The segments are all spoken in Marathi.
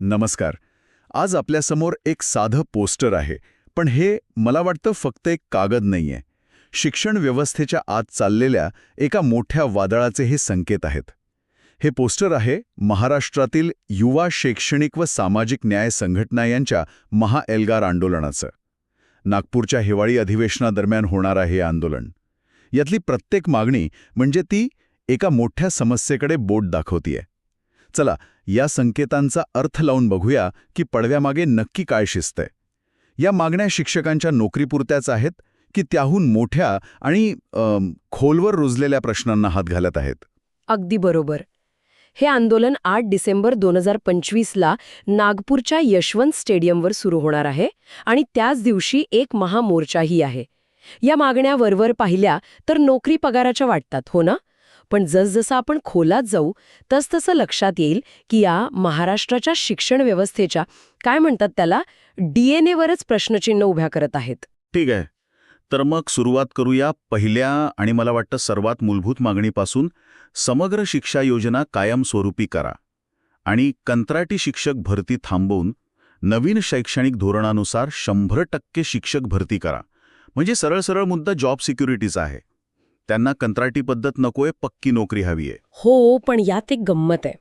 नमस्कार. आज आपल्यासमोर एक साधं पोस्टर आहे पण हे मला वाटतं फक्त एक कागद नाहीये. शिक्षण व्यवस्थेच्या आत चाललेल्या एका मोठ्या वादळाचे हे संकेत आहेत. हे पोस्टर आहे महाराष्ट्रातील युवा शैक्षणिक व सामाजिक न्याय संघटना यांच्या महाएल्गार आंदोलनाचं. नागपूरच्या हिवाळी अधिवेशनादरम्यान होणार आहे हे आंदोलन. यातली प्रत्येक मागणी म्हणजे ती एका मोठ्या समस्येकडे बोट दाखवतीये. चला या संकेतांचा अर्थ लावून बघूया की पडव्यामागे नक्की काय शिस्तय या मागण्या शिक्षकांच्या नोकरीपुरत्याच आहेत की त्याहून मोठ्या आणि खोलवर रुजलेल्या प्रश्नांना हात घालत आहेत. अगदी बरोबर. हे आंदोलन आठ डिसेंबर दोन हजार पंचवीसला नागपूरच्या यशवंत स्टेडियमवर सुरू होणार आहे आणि त्याच दिवशी एक महामोर्चाही आहे. या मागण्या वरवर पाहिल्या तर नोकरी पगाराच्या वाटतात हो ना? पण जसजसं आपण खोलात जाऊ तसतसं लक्षात येईल की या महाराष्ट्राच्या शिक्षण व्यवस्थेच्या काय म्हणतात त्याला डीएनएवरच प्रश्नचिन्ह उभ्या करत आहेत. ठीक आहे. तर मग सुरुवात करूया पहिल्या आणि मला वाटतं सर्वात मूलभूत मागणीपासून समग्र शिक्षा योजना कायमस्वरूपी करा. आणि कंत्राटी शिक्षक भरती थांबवून नवीन शैक्षणिक धोरणानुसार शंभर टक्के शिक्षक भरती करा. म्हणजे सरळ सरळ मुद्दा जॉब सिक्युरिटीचा आहे. त्यांना कंत्राटी पद्धत नकोय पक्की नोकरी हवी आहे. हो पण यात एक गंमत आहे.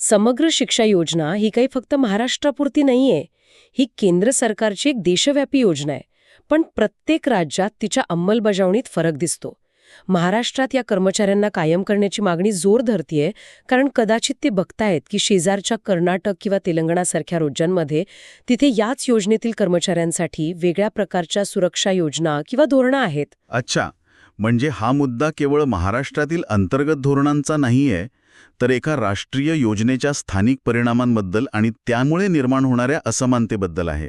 समग्र शिक्षा योजना ही काही फक्त महाराष्ट्रापुरती नाहीये. ही केंद्र सरकारची एक देशव्यापी योजना आहे. पण प्रत्येक राज्यात तिच्या अंमलबजावणीत फरक दिसतो. महाराष्ट्रात या कर्मचाऱ्यांना कायम करण्याची मागणी जोर धरतीये कारण कदाचित ते बघतायत की शेजारच्या कर्नाटक किंवा तेलंगणासारख्या राज्यांमध्ये तिथे याच योजनेतील कर्मचाऱ्यांसाठी वेगळ्या प्रकारच्या सुरक्षा योजना किंवा धोरणं आहेत. अच्छा. म्हणजे हा मुद्दा केवळ महाराष्ट्रातील अंतर्गत धोरणांचा नाहीये तर एका राष्ट्रीय योजनेच्या स्थानिक परिणामांबद्दल आणि त्यामुळे निर्माण होणाऱ्या असमानतेबद्दल आहे.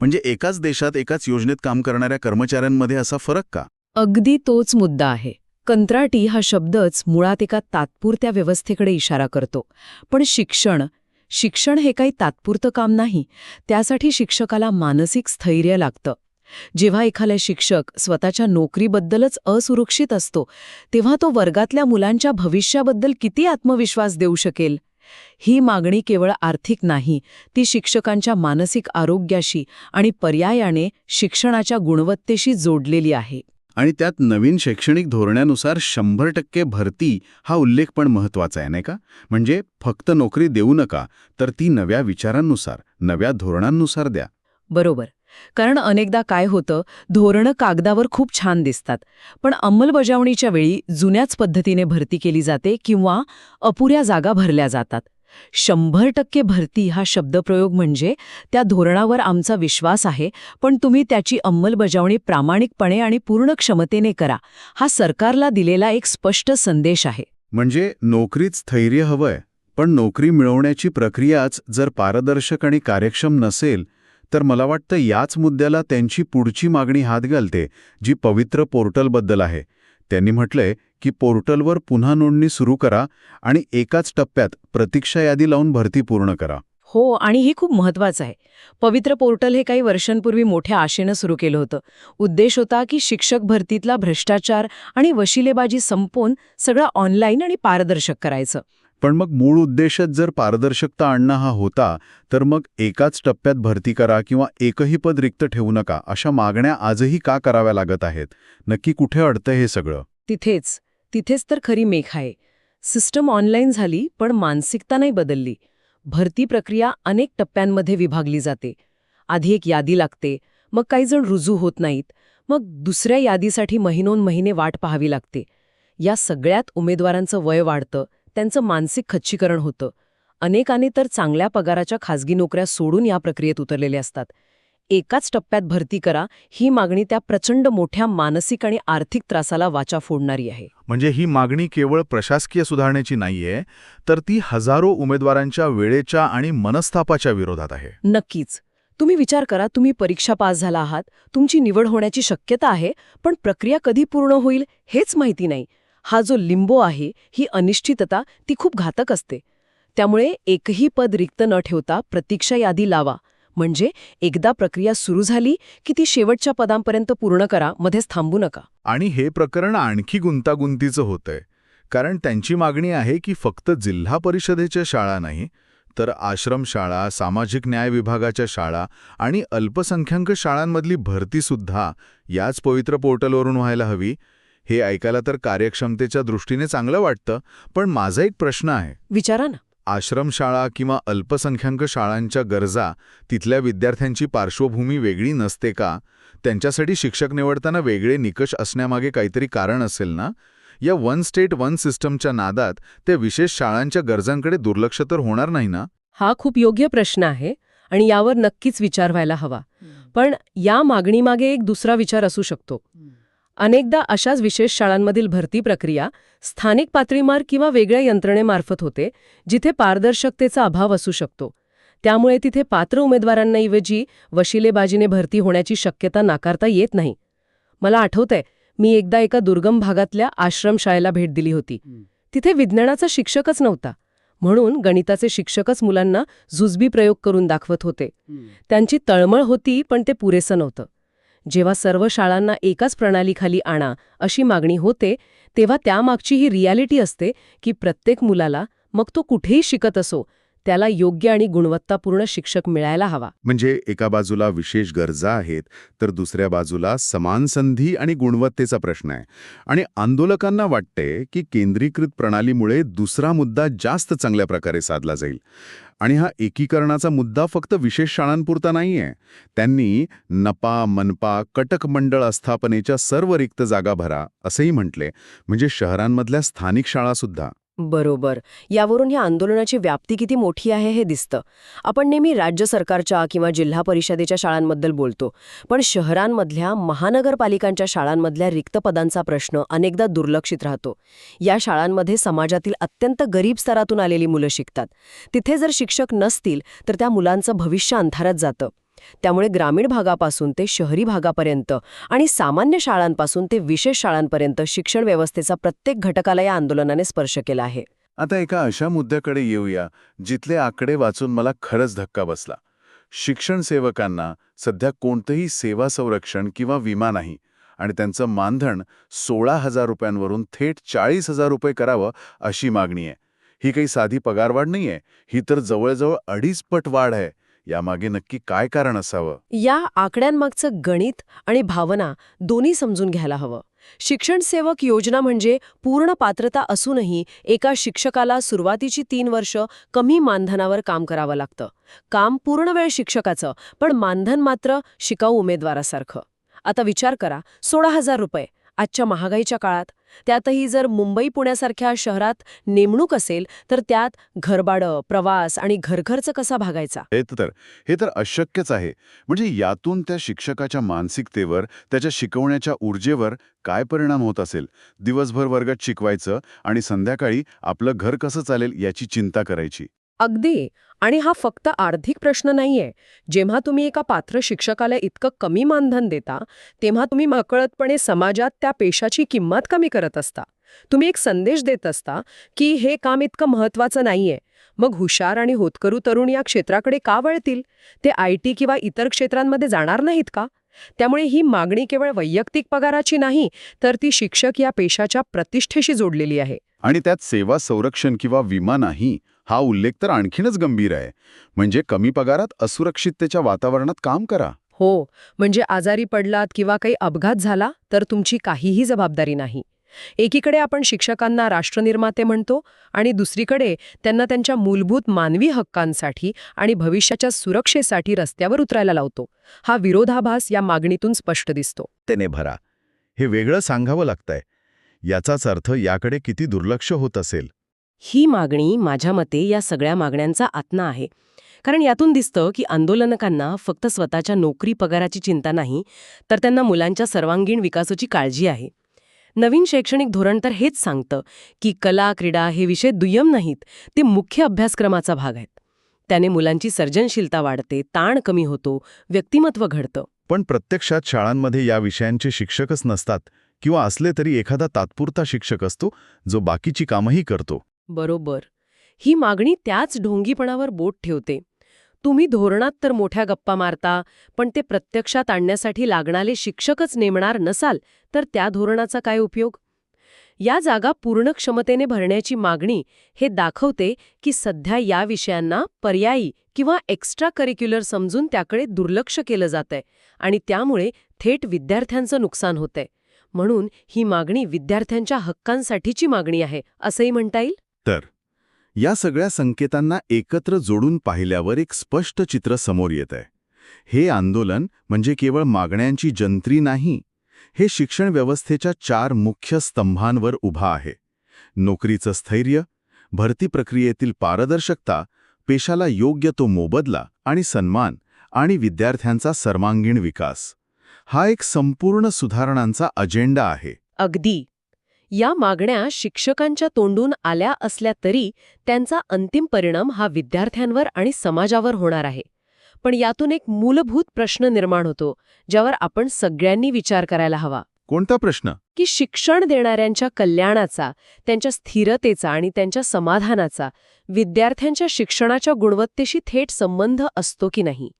म्हणजे एकाच देशात एकाच योजनेत काम करणाऱ्या कर्मचाऱ्यांमध्ये असा फरक का? अगदी तोच मुद्दा आहे. कंत्राटी हा शब्दच मुळात एका तात्पुरत्या व्यवस्थेकडे इशारा करतो. पण शिक्षण शिक्षण हे काही तात्पुरतं काम नाही. त्यासाठी शिक्षकाला मानसिक स्थैर्य लागतं. जेव्हा एखादा शिक्षक स्वतःच्या नोकरीबद्दलच असुरक्षित असतो तेव्हा तो वर्गातल्या मुलांच्या भविष्याबद्दल किती आत्मविश्वास देऊ शकेल? ही मागणी केवळ आर्थिक नाही ती शिक्षकांच्या मानसिक आरोग्याशी आणि पर्यायाने शिक्षणाच्या गुणवत्तेशी जोडलेली आहे. आणि त्यात नवीन शैक्षणिक धोरणानुसार शंभर टक्के भरती हा उल्लेख पण महत्त्वाचा आहे नाही का? म्हणजे फक्त नोकरी देऊ नका तर ती नव्या विचारांनुसार नव्या धोरणांनुसार द्या. बरोबर. कारण अनेकदा काय होतं धोरणं कागदावर खूप छान दिसतात. पण अंमलबजावणीच्या वेळी जुन्याच पद्धतीने भरती केली जाते किंवा अपुऱ्या जागा भरल्या जातात. शंभर टक्के भरती हा शब्दप्रयोग म्हणजे त्या धोरणावर आमचा विश्वास आहे पण तुम्ही त्याची अंमलबजावणी प्रामाणिकपणे आणि पूर्ण क्षमतेने करा हा सरकारला दिलेला एक स्पष्ट संदेश आहे. म्हणजे नोकरीच स्थैर्य हवंय पण नोकरी मिळवण्याची प्रक्रियाच जर पारदर्शक आणि कार्यक्षम नसेल तर मला वाटतं याच मुद्द्याला त्यांची पुढची मागणी हात घालते जी पवित्र पोर्टलबद्दल आहे. त्यांनी म्हटलंय की पोर्टलवर पुन्हा नोंदणी सुरू करा आणि एकाच टप्प्यात प्रतीक्षा यादी लावून भरती पूर्ण करा. हो आणि हे खूप महत्वाचं आहे. पवित्र पोर्टल हे काही वर्षांपूर्वी मोठ्या आशेनं सुरू केलं होतं. उद्देश होता की शिक्षक भरतीतला भ्रष्टाचार आणि वशिलेबाजी संपवून सगळं ऑनलाईन आणि पारदर्शक करायचं. पण मग मूळ उद्देशच जर पारदर्शकता आणणं हा होता तर मग एकाच टप्प्यात भरती करा किंवा एकही पद रिक्त ठेवू नका अशा मागण्या आजही का कराव्या लागत आहेत? नक्की कुठे अडतं हे सगळं? तिथेच. तिथेच तर खरी मेख आहे. सिस्टम ऑनलाईन झाली पण मानसिकता नाही बदलली. भरती प्रक्रिया अनेक टप्प्यांमध्ये विभागली जाते. आधी एक यादी लागते मग काही जण रुजू होत नाहीत मग दुसऱ्या यादीसाठी महिनोन महिने वाट पाहावी लागते. या सगळ्यात उमेदवारांचं वय वाढतं त्यांचं मानसिक खच्चीकरण होतं. अनेकांनी तर चांगल्या पगाराच्या खासगी नोकऱ्या सोडून या प्रक्रियेत उतरलेले असतात. एकाच टप्प्यात भरती करा ही मागणी त्या प्रचंड मोठ्या मानसिक आणि आर्थिक त्रासाला वाचा फोडणारी आहे. म्हणजे ही मागणी केवळ प्रशासकीय सुधारणेची नाहीये तर ती हजारो उमेदवारांच्या वेळेच्या आणि मनस्तापाच्या विरोधात आहे. नक्कीच. तुम्ही विचार करा तुम्ही परीक्षा पास झाला आहात तुमची निवड होण्याची शक्यता आहे पण प्रक्रिया कधी पूर्ण होईल हेच माहिती नाही. हा जो लिंबो आहे ही अनिश्चितता ती खूप घातक असते. त्यामुळे एकही पद रिक्त न ठेवता प्रतीक्षा यादी लावा. म्हणजे एकदा प्रक्रिया सुरू झाली की ती शेवटच्या पदांपर्यंत पूर्ण करा मध्येच थांबू नका. आणि हे प्रकरण आणखी गुंतागुंतीचं होतंय. कारण त्यांची मागणी आहे की फक्त जिल्हा परिषदेच्या शाळा नाही तर आश्रमशाळा सामाजिक न्याय विभागाच्या शाळा आणि अल्पसंख्याक शाळांमधली भरतीसुद्धा याच पवित्र पोर्टलवरून व्हायला हवी हे ऐकायला तर कार्यक्षमतेच्या दृष्टीने चांगलं वाटतं पण माझा एक प्रश्न आहे. विचारा ना. आश्रमशाळा किंवा अल्पसंख्याक शाळांच्या गरजा तिथल्या विद्यार्थ्यांची पार्श्वभूमी वेगळी नसते का? त्यांच्यासाठी शिक्षक निवडताना वेगळे निकष असण्यामागे काहीतरी कारण असेल ना? या वन स्टेट वन सिस्टमच्या नादात त्या विशेष शाळांच्या गरजांकडे दुर्लक्ष तर होणार नाही ना? हा खूप योग्य प्रश्न आहे आणि यावर नक्कीच विचार व्हायला हवा. पण या मागणीमागे एक दुसरा विचार असू शकतो. अनेकदा अशाच विशेष शाळांमधील भरती प्रक्रिया स्थानिक पातळीमार किंवा वेगळ्या यंत्रणेमार्फत होते जिथे पारदर्शकतेचा अभाव असू शकतो. त्यामुळे तिथे पात्र उमेदवारांऐवजी वशिलेबाजीने भरती होण्याची शक्यता नाकारता येत नाही. मला आठवतंय मी एकदा एका दुर्गम भागातल्या आश्रमशाळेला भेट दिली होती. तिथे विज्ञानाचा शिक्षकच नव्हता. म्हणून गणिताचे शिक्षकच मुलांना जुजबी प्रयोग करून दाखवत होते. त्यांची तळमळ होती पण ते पुरेसं नव्हतं. जेव्हा सर्व शाळांना एकाच प्रणालीखाली आणा अशी मागणी होते तेव्हा त्यामागची ही रियालिटी असते की प्रत्येक मुलाला मग तो कुठेही शिकत असो त्याला योग्य आणि गुणवत्तापूर्ण शिक्षक मिळायला हवा. म्हणजे एका बाजूला विशेष गरजा आहेत तर दुसऱ्या बाजूला समान संधी आणि गुणवत्तेचा प्रश्न आहे. आणि आंदोलकांना वाटते की केंद्रीकृत प्रणालीमुळे दुसरा मुद्दा जास्त चांगल्या प्रकारे साधला जाईल. आणि हा एकीकरणाचा मुद्दा फक्त विशेष शाळांपुरता नाहीये. त्यांनी नपा मनपा कटक मंडळ आस्थापनेच्या सर्व रिक्त जागा भरा असेही म्हटले. म्हणजे शहरांमधल्या स्थानिक शाळासुद्धा. बरोबर. यावरून या आंदोलनाची व्याप्ती किती मोठी आहे हे दिसतं. आपण नेहमी राज्य सरकारच्या किंवा जिल्हा परिषदेच्या शाळांबद्दल बोलतो पण शहरांमधल्या महानगरपालिकांच्या शाळांमधल्या रिक्त पदांचा प्रश्न अनेकदा दुर्लक्षित राहतो. या शाळांमध्ये समाजातील अत्यंत गरीब स्तरातून आलेली मुलं शिकतात. तिथे जर शिक्षक नसतील तर त्या मुलांचं भविष्य अंधारात जातं. त्यामुळे ग्रामीण भागापासून ते शहरी भागापर्यंत आणि सामान्य शाळांपासून ते विशेष शाळांपर्यंत शिक्षण व्यवस्थेचा प्रत्येक घटकाला या आंदोलनाने स्पर्श केला आहे. आता एका अशा मुद्द्याकडे येऊया जिथले आकडे वाचून मला खरंच धक्का बसला. शिक्षण सेवकांना सध्या कोणतंही सेवा संरक्षण किंवा विमा नाही आणि त्यांचं मानधन सोळा हजार रुपयांवरून थेट चाळीस हजार रुपये करावं अशी मागणी आहे. ही काही साधी पगारवाढ नाहीये ही तर जवळजवळ अडीच पट वाढ आहे. यामागे नक्की काय कारण असावं? या आकड्यांमागचं गणित आणि भावना दोन्ही समजून घ्यायला हवं. शिक्षण सेवक योजना म्हणजे पूर्ण पात्रता असूनही एका शिक्षकाला सुरुवातीची तीन वर्ष कमी मानधनावर काम करावं लागतं. काम पूर्ण वेळ शिक्षकाचं पण मानधन मात्र शिकाऊ उमेदवारासारखं. आता विचार करा सोळा हजार रुपये आजच्या महागाईच्या काळात त्यातही जर मुंबई पुण्यासारख्या शहरात नेमणूक असेल तर त्यात घरबाडं प्रवास आणि घरखर्च कसा भागायचा? हे तर हे तर अशक्यच आहे. म्हणजे यातून त्या शिक्षकाच्या मानसिकतेवर त्याच्या शिकवण्याच्या ऊर्जेवर काय परिणाम होत असेल? दिवसभर वर्गात शिकवायचं आणि संध्याकाळी आपलं घर कसं चालेल याची चिंता करायची. अगदी. आणि हा फक्त आर्थिक प्रश्न नाहीये. जेव्हा तुम्ही एका पात्र शिक्षकाला इतकं कमी मानधन देता तेव्हा तुम्ही मकळतपणे समाजात त्या पेशाची किंमत कमी करत असता. तुम्ही एक संदेश देत असता की हे काम इतकं महत्वाचं नाहीये. मग हुशार आणि होतकरू तरुण या क्षेत्राकडे का वळतील? ते आय टी किंवा इतर क्षेत्रांमध्ये जाणार नाहीत का? त्यामुळे ही मागणी केवळ वैयक्तिक पगाराची नाही तर ती शिक्षक या पेशाच्या प्रतिष्ठेशी जोडलेली आहे. आणि त्यात सेवा संरक्षण किंवा विमा नाही हा उल्लेख तर आणखीनच गंभीर आहे. म्हणजे कमी पगारात असुरक्षिततेच्या वातावरणात काम करा. हो म्हणजे आजारी पडलात किंवा काही अपघात झाला तर तुमची काहीही जबाबदारी नाही. एकीकडे आपण शिक्षकांना राष्ट्रनिर्माते म्हणतो आणि दुसरीकडे त्यांना त्यांच्या मूलभूत मानवी हक्कांसाठी आणि भविष्याच्या सुरक्षेसाठी रस्त्यावर उतरायला लावतो. हा विरोधाभास या मागणीतून स्पष्ट दिसतो. त्याने भरा. हे वेगळं सांगावं लागतंय. याचाच अर्थ याकडे किती दुर्लक्ष होत असेल. ही मागणी माझ्या मते या सगळ्या मागण्यांचा आत्मा आहे. कारण यातून दिसतं की आंदोलनकांना फक्त स्वतःच्या नोकरी पगाराची चिंता नाही तर त्यांना मुलांच्या सर्वांगीण विकासाची काळजी आहे. नवीन शैक्षणिक धोरण तर हेच सांगतं की कला क्रीडा हे विषय दुय्यम नाहीत ते मुख्य अभ्यासक्रमाचा भाग आहेत. त्याने मुलांची सर्जनशीलता वाढते ताण कमी होतो व्यक्तिमत्व घडतं. पण प्रत्यक्षात शाळांमध्ये या विषयांचे शिक्षकच नसतात किंवा असले तरी एखादा तात्पुरता शिक्षक असतो जो बाकीची कामही करतो. बरोबर. ही मागणी त्याच ढोंगीपणावर बोट ठेवते. तुम्ही धोरणात तर मोठ्या गप्पा मारता पण ते प्रत्यक्षात आणण्यासाठी लागणारे शिक्षकच नेमणार नसाल तर त्या धोरणाचा काय उपयोग? या जागा पूर्ण क्षमतेने भरण्याची मागणी हे दाखवते की सध्या या विषयांना पर्यायी किंवा एक्स्ट्रा करिक्युलर समजून त्याकडे दुर्लक्ष केलं जातंय आणि त्यामुळे थेट विद्यार्थ्यांचं नुकसान होतंय. म्हणून ही मागणी विद्यार्थ्यांच्या हक्कांसाठीची मागणी आहे असंही म्हणता येईल? तर या सगळ्या संकेतांना एकत्र जोडून पाहिल्यावर एक स्पष्ट चित्र समोर येत आहे हे आंदोलन म्हणजे केवळ मागण्यांची जंत्री नाही हे शिक्षण व्यवस्थेच्या चार मुख्य स्तंभांवर उभा आहे. नोकरीचं स्थैर्य भरती प्रक्रियेतील पारदर्शकता पेशाला योग्य तो मोबदला आणि सन्मान आणि विद्यार्थ्यांचा सर्वांगीण विकास. हा एक संपूर्ण सुधारणांचा अजेंडा आहे. अगदी. या मागण्या शिक्षकांच्या तोंडून आल्या असल्या तरी त्यांचा अंतिम परिणाम हा विद्यार्थ्यांवर आणि समाजावर होणार आहे. पण यातून एक मूलभूत प्रश्न निर्माण होतो ज्यावर आपण सगळ्यांनी विचार करायला हवा. कोणता प्रश्न? की शिक्षण देणाऱ्यांच्या कल्याणाचा त्यांच्या स्थिरतेचा आणि त्यांच्या समाधानाचा विद्यार्थ्यांच्या शिक्षणाच्या गुणवत्तेशी थेट संबंध असतो की नाही?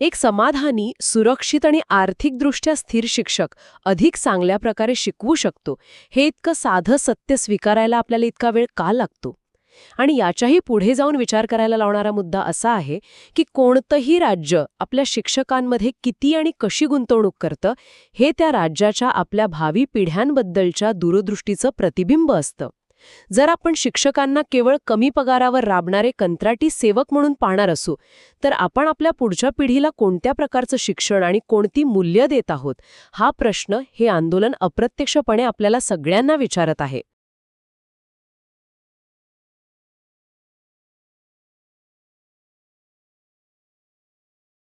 एक समाधानी सुरक्षित आणि आर्थिकदृष्ट्या स्थिर शिक्षक अधिक चांगल्या प्रकारे शिकवू शकतो. हे इतकं साधं सत्य स्वीकारायला आपल्याला इतका वेळ का लागतो? आणि याच्याही पुढे जाऊन विचार करायला लावणारा मुद्दा असा आहे की कोणतंही राज्य आपल्या शिक्षकांमध्ये किती आणि कशी गुंतवणूक करतं हे त्या राज्याच्या आपल्या भावी पिढ्यांबद्दलच्या दूरदृष्टीचं प्रतिबिंब असतं. जर आपण शिक्षकांना केवळ कमी पगारावर राबणारे कंत्राटी सेवक म्हणून पाहणार असू तर आपण आपल्या पुढच्या पिढीला कोणत्या प्रकारचं शिक्षण आणि कोणती मूल्य देत आहोत हा प्रश्न हे आंदोलन अप्रत्यक्षपणे आपल्याला सगळ्यांना विचारत आहे.